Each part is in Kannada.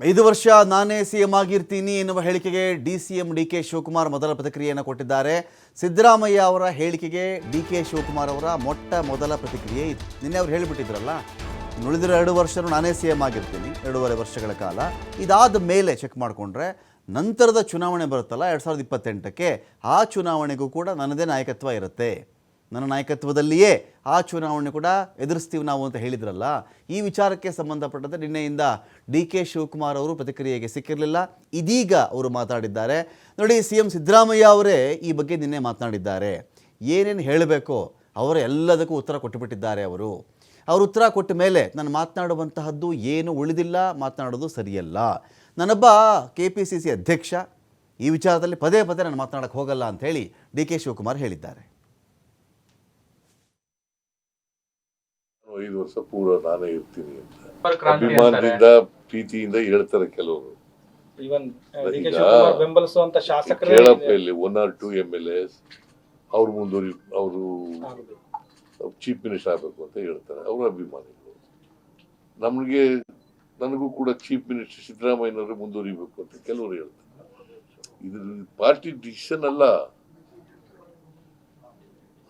ಐದು ವರ್ಷ ನಾನೇ ಸಿ ಎಂ ಆಗಿರ್ತೀನಿ ಎನ್ನುವ ಹೇಳಿಕೆಗೆ D C M D K Shivakumar ಮೊದಲ ಪ್ರತಿಕ್ರಿಯೆಯನ್ನು ಕೊಟ್ಟಿದ್ದಾರೆ. ಸಿದ್ದರಾಮಯ್ಯ ಅವರ ಹೇಳಿಕೆಗೆ ಡಿ ಕೆ ಶಿವಕುಮಾರ್ ಅವರ ಮೊಟ್ಟ ಮೊದಲ ಪ್ರತಿಕ್ರಿಯೆ ಇತ್ತು. ನಿನ್ನೆ ಅವ್ರು ಹೇಳಿಬಿಟ್ಟಿದ್ರಲ್ಲ, ನುಳಿದಿರೋ ಎರಡು ವರ್ಷನೂ ನಾನೇ ಸಿ ಎಂ ಆಗಿರ್ತೀನಿ, ಎರಡೂವರೆ ವರ್ಷಗಳ ಕಾಲ. ಇದಾದ ಮೇಲೆ ಚೆಕ್ ಮಾಡಿಕೊಂಡ್ರೆ ನಂತರದ ಚುನಾವಣೆ ಬರುತ್ತಲ್ಲ, ಎರಡು ಸಾವಿರದ ಇಪ್ಪತ್ತೆಂಟಕ್ಕೆ ಆ ಚುನಾವಣೆಗೂ ಕೂಡ ನನ್ನದೇ ನಾಯಕತ್ವ ಇರುತ್ತೆ. ನನ್ನ ನಾಯಕತ್ವದಲ್ಲಿಯೇ ಆ ಚುನಾವಣೆ ಕೂಡ ಎದುರಿಸ್ತೀವಿ ನಾವು ಅಂತ ಹೇಳಿದ್ರಲ್ಲ, ಈ ವಿಚಾರಕ್ಕೆ ಸಂಬಂಧಪಟ್ಟಂತೆ ನಿನ್ನೆಯಿಂದ ಡಿ ಕೆ ಶಿವಕುಮಾರ್ ಅವರು ಪ್ರತಿಕ್ರಿಯೆಗೆ ಸಿಕ್ಕಿರಲಿಲ್ಲ. ಇದೀಗ ಅವರು ಮಾತಾಡಿದ್ದಾರೆ ನೋಡಿ, ಸಿ ಎಂ ಸಿದ್ದರಾಮಯ್ಯ ಅವರೇ ಈ ಬಗ್ಗೆ ನಿನ್ನೆ ಮಾತನಾಡಿದ್ದಾರೆ. ಏನೇನು ಹೇಳಬೇಕು ಅವರ ಎಲ್ಲದಕ್ಕೂ ಉತ್ತರ ಕೊಟ್ಟುಬಿಟ್ಟಿದ್ದಾರೆ ಅವರು. ಅವರು ಉತ್ತರ ಕೊಟ್ಟ ಮೇಲೆ ನಾನು ಮಾತನಾಡುವಂತಹದ್ದು ಏನು ಉಳಿದಿಲ್ಲ, ಮಾತನಾಡೋದು ಸರಿಯಲ್ಲ. ನಾನೊಬ್ಬ ಕೆ ಪಿ ಸಿ ಸಿ ಅಧ್ಯಕ್ಷ, ಈ ವಿಚಾರದಲ್ಲಿ ಪದೇ ಪದೇ ನಾನು ಮಾತನಾಡಕ್ಕೆ ಹೋಗಲ್ಲ ಅಂತ ಹೇಳಿ ಡಿ ಕೆ ಶಿವಕುಮಾರ್ ಹೇಳಿದ್ದಾರೆ. ಐದು ವರ್ಷ ಪೂರ್ವ ನಾನೇ ಇರ್ತೀನಿ ಅಂತ. ಅಭಿಮಾನದಿಂದ ಪ್ರೀತಿಯಿಂದ ಹೇಳ್ತಾರೆ ಕೆಲವರು. ಶಾಸಕರೇ ಕೇಳಪ್ಪ ಇಲ್ಲಿ one or two M L S ಅವ್ರು ಮುಂದುವರಿ ಅವರು ಚೀಫ್ ಮಿನಿಸ್ಟರ್ ಆಗಬೇಕು ಅಂತ ಹೇಳ್ತಾರೆ ಅವರ ಅಭಿಮಾನಿಗಳು. ನಮಗೆ ನನಗೂ ಕೂಡ ಚೀಫ್ ಮಿನಿಸ್ಟರ್ ಸಿದ್ದರಾಮಯ್ಯನವರು ಮುಂದುವರಿಬೇಕು ಅಂತ ಕೆಲವರು ಹೇಳ್ತಾರೆ. ಇದ್ರ ಪಾರ್ಟಿ ಡಿಸಿಷನ್ ಅಲ್ಲ.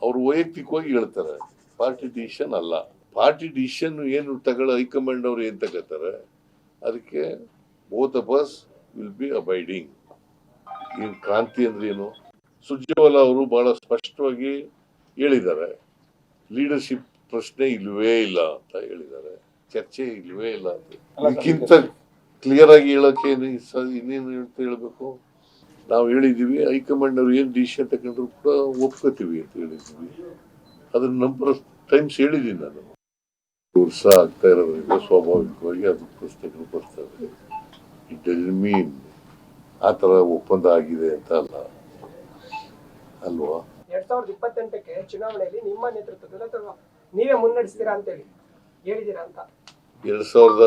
ಅವರು ವೈಯಕ್ತಿಕವಾಗಿ ಹೇಳ್ತಾರೆ ಪಾರ್ಟಿ ಡಿಸಿಷನ್ ಅಲ್ಲ. ಪಾರ್ಟಿ ಡಿಸಿಷನ್ ಏನು ತಗೊಳ್ಳ ಹೈಕಮಾಂಡ್ ಅವರು ಏನು ತಗೋತಾರೆ? ಅದಕ್ಕೆ both of us will be abiding ಈ ಕ್ರಾಂತಿ ಅಂದ್ರೆ ಏನು? ಸುರ್ಜೇವಾಲಾ ಅವರು ಬಹಳ ಸ್ಪಷ್ಟವಾಗಿ ಹೇಳಿದ್ದಾರೆ. ಲೀಡರ್ಶಿಪ್ ಪ್ರಶ್ನೆ ಇಲ್ವೇ ಇಲ್ಲ ಅಂತ ಹೇಳಿದ್ದಾರೆ. ಚರ್ಚೆ ಇಲ್ವೇ ಇಲ್ಲ ಅಂತ. ಇದಕ್ಕಿಂತ ಕ್ಲಿಯರ್ ಆಗಿ ಹೇಳೋಕೆ ಇನ್ನೇನು ಅಂತ ಹೇಳಬೇಕು? ನಾವು ಹೇಳಿದೀವಿ ಹೈಕಮಾಂಡ್ ಅವರು ಏನು ಡಿಸಿಷನ್ ತಗೊಂಡ್ರು ಕೂಡ ಒಪ್ಕೋತೀವಿ ಅಂತ ಹೇಳಿದ್ವಿ ಅದನ್ನ ನಂಬರ್ ಟೈಮ್ಸ್ ಹೇಳಿದ್ದೀನಿ ನಾನು. ವರ್ಷ ಆಗ್ತಾ ಇರೋದ್ರಿಂದ ಸ್ವಾಭಾವಿಕವಾಗಿ ಅದು ಪ್ರಶ್ನೆಗಳು ಬರ್ತವೆ ಇಟ್ ಡಸ್ ಮೀನ್ ಆ ತರ ಒಪ್ಪಂದ ಆಗಿದೆ ಅಂತ ಅಲ್ಲ ಅಲ್ವಾ ಎರಡ್ ಸಾವಿರದ ಇಪ್ಪತ್ತೆಂಟಕ್ಕೆ ಚುನಾವಣೆಯಲ್ಲಿ ನಿಮ್ಮ ನೇತೃತ್ವದಲ್ಲಿ ಅಥವಾ ನೀವೇ ಮುನ್ನಡೆಸ್ತೀರಾ ಅಂತೇಳಿ ಹೇಳಿದ್ದೀರಾ ಅಂತ. ಎರಡ್ ಸಾವಿರದ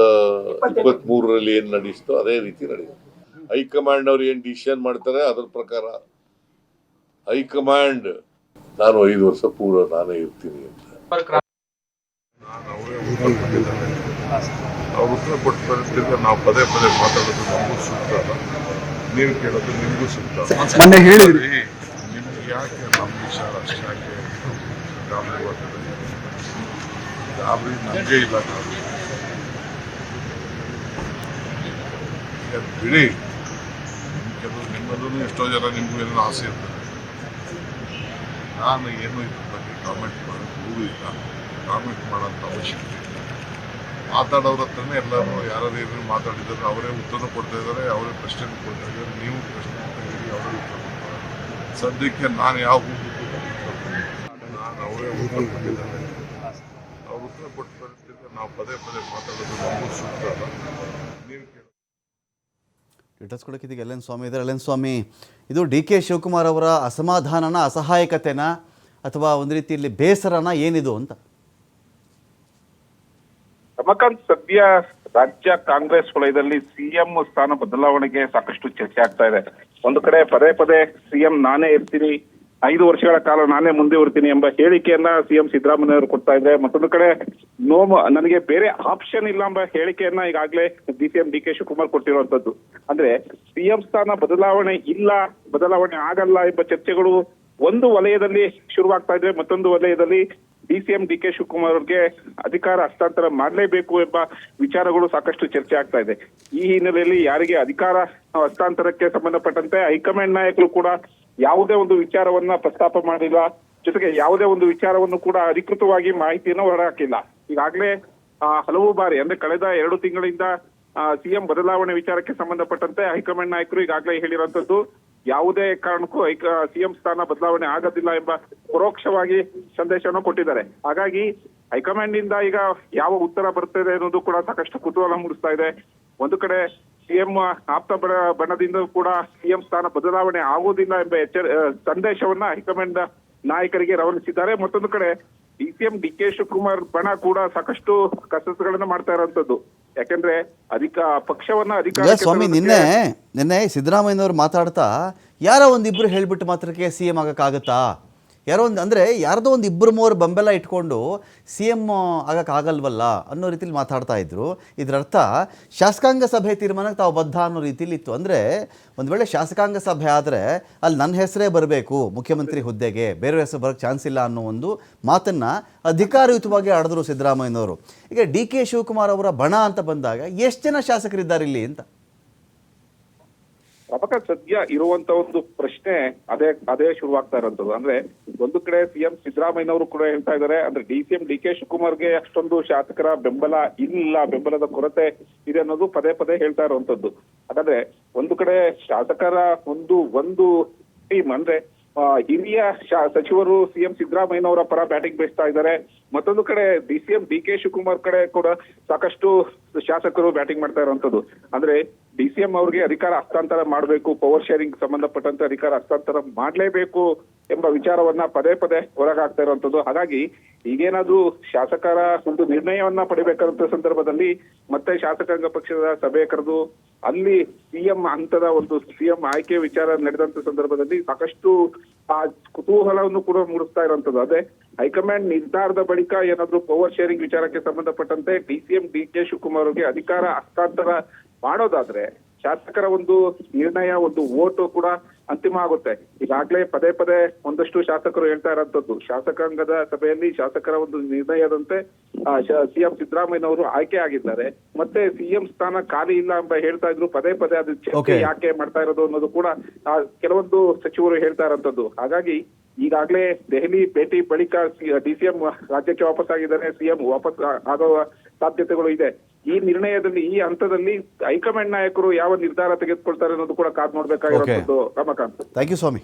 ಇಪ್ಪತ್ತ್ ಮೂರರಲ್ಲಿ ಏನ್ ನಡೆಸ್ತೋ ಅದೇ ರೀತಿ ನಡೆಯುತ್ತೆ ಹೈಕಮಾಂಡ್ ಅವ್ರು ಏನ್ ಡಿಸಿಷನ್ ಮಾಡ್ತಾರೆ ಅದ್ರ ಪ್ರಕಾರ. ಹೈಕಮಾಂಡ್ ನಾನು ಐದು ವರ್ಷ ಪೂರ ನಾನೇ ಇರ್ತೀನಿ ಅಂತ. ಕ್ರಾಂತಿ ಅವ್ರು ಉತ್ತರ ಕೊಟ್ಟು ಬರುತ್ತಿದ್ದ ನಾವು ಪದೇ ಪದೇ ಮಾತಾಡೋದು ನಮಗೂ ಸೂಕ್ತ ಅಲ್ಲ? ನೀವು ಕೇಳೋದು ನಿಮಗೂ ಸೂಕ್ತ ಮೊನ್ನೆ ಹೇಳಿದ್ರಿ. ನಿಮ್ಗೆ ಯಾಕೆ ನಮ್ಮ ವಿಚಾರ ಅಷ್ಟಾಗಿ ಗಾಬರಿ ಬರ್ತದೆ ಗಾಬರಿ ನಮಗೆ ಇಲ್ಲ ಗಾಬರಿ ಬಿಡಿ? ಕೆಲವು ನಿಮ್ಮಲ್ಲೂ ಎಷ್ಟೋ ಜನ ನಿಮಗೂ ಏನೋ ಆಸೆ ಇರ್ತದೆ. ನಾನು ಏನೂ ಇದ್ರ ಬಗ್ಗೆ ಕಾಮೆಂಟ್ ಮಾಡೋದು ಇಲ್ಲ ಕಾಮೆಂಟ್ ಮಾಡೋಂಥ ಅವಶ್ಯಕತೆ ಮಾತಾಡೋರ ಹತ್ರನೇ ಎಲ್ಲರೂ ಯಾರು ಏನೇನು ಮಾತಾಡಿದ್ದಾರೆ ಅವರೇ ಉತ್ತರ ಕೊಡ್ತಾ ಇದ್ದಾರೆ ಅವರೇ ಪ್ರಶ್ನೆ ಕೊಡ್ತಾ ಇದ್ದಾರೆ ನೀವು ಪ್ರಶ್ನೆ ಕೊಡ್ತಾ ಅವರೇ ಉತ್ತರ ಕೊಡ್ತಾರೆ ಸದ್ಯಕ್ಕೆ ನಾನು ಯಾವ ನಾನು ಅವರೇ ಉತ್ತರ ಕೊಟ್ಟಿದ್ದಾರೆ ಅವ್ರು ಉತ್ತರ ಕೊಟ್ಟು ನಾವು ಪದೇ ಪದೇ ಮಾತಾಡೋದು ನಮಗೂ ಸೂಕ್ತ ಅಲ್ಲ ನೀವು ಕೇಳೋದು ಡೀಟೇಲ್ಸ್ ಇದೀಗ ಎಲ್ ಎನ್ ಸ್ವಾಮಿ ಇದ್ದಾರೆ ಎಲ್ ಎನ್ ಸ್ವಾಮಿ ಇದು ಡಿ ಕೆ ಶಿವಕುಮಾರ್ ಅವರ ಅಸಮಾಧಾನನ ಅಸಹಾಯಕತೆನ ಅಥವಾ ಒಂದು ರೀತಿಯಲ್ಲಿ ಬೇಸರನ ಏನಿದು ಅಂತ ರಮಕಾಂತ್ ಸದ್ಯ ರಾಜ್ಯ ಕಾಂಗ್ರೆಸ್ ವಲಯದಲ್ಲಿ ಸಿಎಂ ಸ್ಥಾನ ಬದಲಾವಣೆಗೆ ಸಾಕಷ್ಟು ಚರ್ಚೆ ಆಗ್ತಾ ಇದೆ. ಒಂದು ಕಡೆ ಪದೇ ಪದೇ ಸಿಎಂ ನಾನೇ ಇರ್ತೀನಿ, ಐದು ವರ್ಷಗಳ ಕಾಲ ನಾನೇ ಮುಂದುವರಿತೀನಿ ಎಂಬ ಹೇಳಿಕೆಯನ್ನ ಸಿಎಂ ಸಿದ್ದರಾಮಯ್ಯ ಅವರು ಕೊಡ್ತಾ ಇದ್ದಾರೆ. ಮತ್ತೊಂದು ಕಡೆ ನೋ ನನಗೆ ಬೇರೆ ಆಪ್ಷನ್ ಇಲ್ಲ ಎಂಬ ಹೇಳಿಕೆಯನ್ನ ಈಗಾಗಲೇ D C M D K Shivakumar ಕೊಟ್ಟಿರುವಂತದ್ದು ಅಂದ್ರೆ ಸಿಎಂ ಸ್ಥಾನ ಬದಲಾವಣೆ ಇಲ್ಲ, ಬದಲಾವಣೆ ಆಗಲ್ಲ ಎಂಬ ಚರ್ಚೆಗಳು ಒಂದು ವಲಯದಲ್ಲಿ ಶುರುವಾಗ್ತಾ ಇದ್ರೆ ಮತ್ತೊಂದು ವಲಯದಲ್ಲಿ ಡಿ ಡಿ ಕೆ ಶಿವಕುಮಾರ್ ಅವ್ರಿಗೆ ಅಧಿಕಾರ ಹಸ್ತಾಂತರ ಮಾಡಲೇಬೇಕು ಎಂಬ ವಿಚಾರಗಳು ಸಾಕಷ್ಟು ಚರ್ಚೆ ಆಗ್ತಾ ಇದೆ. ಈ ಹಿನ್ನೆಲೆಯಲ್ಲಿ ಯಾರಿಗೆ ಅಧಿಕಾರ ಹಸ್ತಾಂತರಕ್ಕೆ ಸಂಬಂಧಪಟ್ಟಂತೆ ಹೈಕಮಾಂಡ್ ನಾಯಕರು ಕೂಡ ಯಾವುದೇ ಒಂದು ವಿಚಾರವನ್ನ ಪ್ರಸ್ತಾಪ ಮಾಡಿಲ್ಲ. ಜೊತೆಗೆ ಯಾವುದೇ ಒಂದು ವಿಚಾರವನ್ನು ಕೂಡ ಅಧಿಕೃತವಾಗಿ ಮಾಹಿತಿಯನ್ನು ಹೊರಹಾಕಿಲ್ಲ. ಈಗಾಗಲೇ ಹಲವು ಬಾರಿ, ಅಂದ್ರೆ ಕಳೆದ ಎರಡು ತಿಂಗಳಿಂದ ಸಿಎಂ ಬದಲಾವಣೆ ವಿಚಾರಕ್ಕೆ ಸಂಬಂಧಪಟ್ಟಂತೆ ಹೈಕಮಾಂಡ್ ನಾಯಕರು ಈಗಾಗಲೇ ಹೇಳಿರುವಂತದ್ದು ಯಾವುದೇ ಕಾರಣಕ್ಕೂ ಸಿಎಂ ಸ್ಥಾನ ಬದಲಾವಣೆ ಆಗೋದಿಲ್ಲ ಎಂಬ ಪರೋಕ್ಷವಾಗಿ ಸಂದೇಶವನ್ನು ಕೊಟ್ಟಿದ್ದಾರೆ. ಹಾಗಾಗಿ ಹೈಕಮಾಂಡ್ ಇಂದ ಈಗ ಯಾವ ಉತ್ತರ ಬರ್ತದೆ ಅನ್ನೋದು ಕೂಡ ಸಾಕಷ್ಟು ಕುತೂಹಲ ಮೂಡಿಸ್ತಾ ಇದೆ. ಒಂದು ಕಡೆ ಸಿಎಂ ಆಪ್ತ ಬಣ ಬಣದಿಂದ ಕೂಡ ಸಿಎಂ ಸ್ಥಾನ ಬದಲಾವಣೆ ಆಗುವುದಿಲ್ಲ ಎಂಬ ಎಚ್ಚರ ಸಂದೇಶವನ್ನ ಹೈಕಮಾಂಡ್ ನಾಯಕರಿಗೆ ರವಾನಿಸಿದ್ದಾರೆ. ಮತ್ತೊಂದು ಕಡೆ ಡಿಸಿಎಂ ಡಿ ಕೆ ಶಿವಕುಮಾರ್ ಬಣ ಕೂಡ ಸಾಕಷ್ಟು ಕಸರತ್ತುಗಳನ್ನ ಮಾಡ್ತಾ ಇರುವಂತದ್ದು ಯಾಕಂದ್ರೆ ಅಧಿಕ ಪಕ್ಷವನ್ನ ಅಧಿಕಾರ ಸ್ವಾಮಿ ನಿನ್ನೆ ನಿನ್ನೆ ಸಿದ್ದರಾಮಯ್ಯನವರು ಮಾತಾಡ್ತಾ ಯಾರೋ ಒಂದಿಬ್ರು ಹೇಳ್ಬಿಟ್ಟು ಮಾತ್ರಕ್ಕೆ ಸಿ ಎಂ ಆಗೋಕ್ಕಾಗತ್ತಾ? ಯಾರೋ ಒಂದು ಅಂದರೆ ಯಾರ್ದೋ ಒಂದು ಇಬ್ಬರು ಮೂವರು ಬೆಂಬಲ ಇಟ್ಕೊಂಡು ಸಿ ಎಂ ಆಗೋಕ್ಕಾಗಲ್ವಲ್ಲ ಅನ್ನೋ ರೀತಿಲಿ ಮಾತಾಡ್ತಾ ಇದ್ರು. ಇದರ ಅರ್ಥ ಶಾಸಕಾಂಗ ಸಭೆ ತೀರ್ಮಾನಕ್ಕೆ ತಾವು ಬದ್ಧ ಅನ್ನೋ ರೀತಿಲಿ ಇತ್ತು. ಅಂದರೆ ಒಂದು ವೇಳೆ ಶಾಸಕಾಂಗ ಸಭೆ ಆದರೆ ಅಲ್ಲಿ ನನ್ನ ಹೆಸರೇ ಬರಬೇಕು ಮುಖ್ಯಮಂತ್ರಿ ಹುದ್ದೆಗೆ. ಬೇರೆ ಹೆಸರು ಬರೋಕ್ಕೆ ಚಾನ್ಸ್ ಇಲ್ಲ ಅನ್ನೋ ಒಂದು ಮಾತನ್ನು ಅಧಿಕಾರಯುತವಾಗಿ ಆಡಿದ್ರು ಸಿದ್ದರಾಮಯ್ಯನವರು. ಈಗ ಡಿ ಕೆ ಶಿವಕುಮಾರ್ ಅವರ ಬಣ ಅಂತ ಬಂದಾಗ ಎಷ್ಟು ಜನ ಶಾಸಕರಿದ್ದಾರೆ ಇಲ್ಲಿ ಅಂತ? ಪ್ರಭಾಕರ್ ಸದ್ಯ ಇರುವಂತ ಒಂದು ಪ್ರಶ್ನೆ ಅದೇ ಅದೇ ಶುರುವಾಗ್ತಾ ಇರೋಂಥದ್ದು ಅಂದ್ರೆ ಒಂದು ಕಡೆ ಸಿಎಂ ಸಿದ್ದರಾಮಯ್ಯನವರು ಕೂಡ ಹೇಳ್ತಾ ಇದ್ದಾರೆ, ಅಂದ್ರೆ D C M D K ಶಿವಕುಮಾರ್ಗೆ ಅಷ್ಟೊಂದು ಶಾಸಕರ ಬೆಂಬಲ ಇಲ್ಲ, ಬೆಂಬಲದ ಕೊರತೆ ಇದೆ ಅನ್ನೋದು ಪದೇ ಪದೇ ಹೇಳ್ತಾ ಇರುವಂತದ್ದು. ಹಾಗಾದ್ರೆ ಒಂದು ಕಡೆ ಶಾಸಕರ ಒಂದು ಒಂದು ಟೀಮ್ ಅಂದ್ರೆ ಹಿರಿಯ ಸಚಿವರು ಸಿಎಂ ಸಿದ್ದರಾಮಯ್ಯನವರ ಪರ ಬ್ಯಾಟಿಂಗ್ ಬೀಸ್ತಾ ಇದ್ದಾರೆ. ಮತ್ತೊಂದು ಕಡೆ D C M D K Shivakumar ಕಡೆ ಕೂಡ ಸಾಕಷ್ಟು ಶಾಸಕರು ಬ್ಯಾಟಿಂಗ್ ಮಾಡ್ತಾ ಇರುವಂತದ್ದು ಅಂದ್ರೆ ಡಿ ಸಿ ಎಂ ಅವ್ರಿಗೆ ಅಧಿಕಾರ ಹಸ್ತಾಂತರ ಮಾಡಬೇಕು ಪವರ್ ಶೇರಿಂಗ್ ಸಂಬಂಧಪಟ್ಟಂತೆ ಅಧಿಕಾರ ಹಸ್ತಾಂತರ ಮಾಡಲೇಬೇಕು ಎಂಬ ವಿಚಾರವನ್ನ ಪದೇ ಪದೇ ಹೊರಗಾಗ್ತಾ ಇರುವಂತದ್ದು. ಹಾಗಾಗಿ ಈಗೇನಾದ್ರೂ ಶಾಸಕರ ಒಂದು ನಿರ್ಣಯವನ್ನ ಪಡಿಬೇಕಾದಂತ ಸಂದರ್ಭದಲ್ಲಿ ಮತ್ತೆ ಶಾಸಕಾಂಗ ಪಕ್ಷದ ಸಭೆ ಕರೆದು ಅಲ್ಲಿ ಸಿಎಂ ಹಂತದ ಒಂದು ಸಿಎಂ ಆಯ್ಕೆ ವಿಚಾರ ನಡೆದಂತ ಸಂದರ್ಭದಲ್ಲಿ ಸಾಕಷ್ಟು ಆ ಕುತೂಹಲವನ್ನು ಕೂಡ ಮೂಡಿಸ್ತಾ ಇರುವಂತದ್ದು. ಅದೇ ಹೈಕಮಾಂಡ್ ನಿರ್ಧಾರದ ಬಳಿಕ ಏನಾದ್ರೂ ಪವರ್ ಶೇರಿಂಗ್ ವಿಚಾರಕ್ಕೆ ಸಂಬಂಧಪಟ್ಟಂತೆ D C M D K Shivakumar ಅವರಿಗೆ ಅಧಿಕಾರ ಹಸ್ತಾಂತರ ಮಾಡೋದಾದ್ರೆ ಶಾಸಕರ ಒಂದು ನಿರ್ಣಯ, ಒಂದು ಓಟು ಕೂಡ ಅಂತಿಮ ಆಗುತ್ತೆ. ಈಗಾಗಲೇ ಪದೇ ಪದೇ ಒಂದಷ್ಟು ಶಾಸಕರು ಹೇಳ್ತಾ ಇರೋಂಥದ್ದು. ಶಾಸಕಾಂಗದ ಸಭೆಯಲ್ಲಿ ಶಾಸಕರ ಒಂದು ನಿರ್ಣಯದಂತೆ ಸಿಎಂ ಸಿದ್ದರಾಮಯ್ಯನವರು ಆಯ್ಕೆ ಆಗಿದ್ದಾರೆ. ಮತ್ತೆ ಸಿಎಂ ಸ್ಥಾನ ಖಾಲಿ ಇಲ್ಲ ಅಂತ ಹೇಳ್ತಾ ಇದ್ರು. ಪದೇ ಪದೇ ಅದು ಚರ್ಚೆ ಯಾಕೆ ಮಾಡ್ತಾ ಇರೋದು ಅನ್ನೋದು ಕೂಡ ಆ, ಕೆಲವೊಂದು ಸಚಿವರು ಹೇಳ್ತಾ ಇರೋಂಥದ್ದು. ಹಾಗಾಗಿ ಈಗಾಗಲೇ ದೆಹಲಿ ಭೇಟಿ ಬಳಿಕ ಡಿಸಿಎಂ ರಾಜ್ಯಕ್ಕೆ ವಾಪಸ್ ಆಗಿದ್ದಾರೆ ಸಿಎಂ ವಾಪಸ್ ಆಗುವ ಆಗೋ ಸಾಧ್ಯತೆಗಳು ಇದೆ. ಈ ನಿರ್ಣಯದಲ್ಲಿ ಈ ಹಂತದಲ್ಲಿ ಹೈಕಮಾಂಡ್ ನಾಯಕರು ಯಾವ ನಿರ್ಧಾರ ತೆಗೆದುಕೊಳ್ತಾರೆ ಅನ್ನೋದು ಕೂಡ ಕಾದ್ ನೋಡ್ಬೇಕಾಗಿರುವಂತದ್ದು ರಮಕಾಂತ್. Thank you Swami.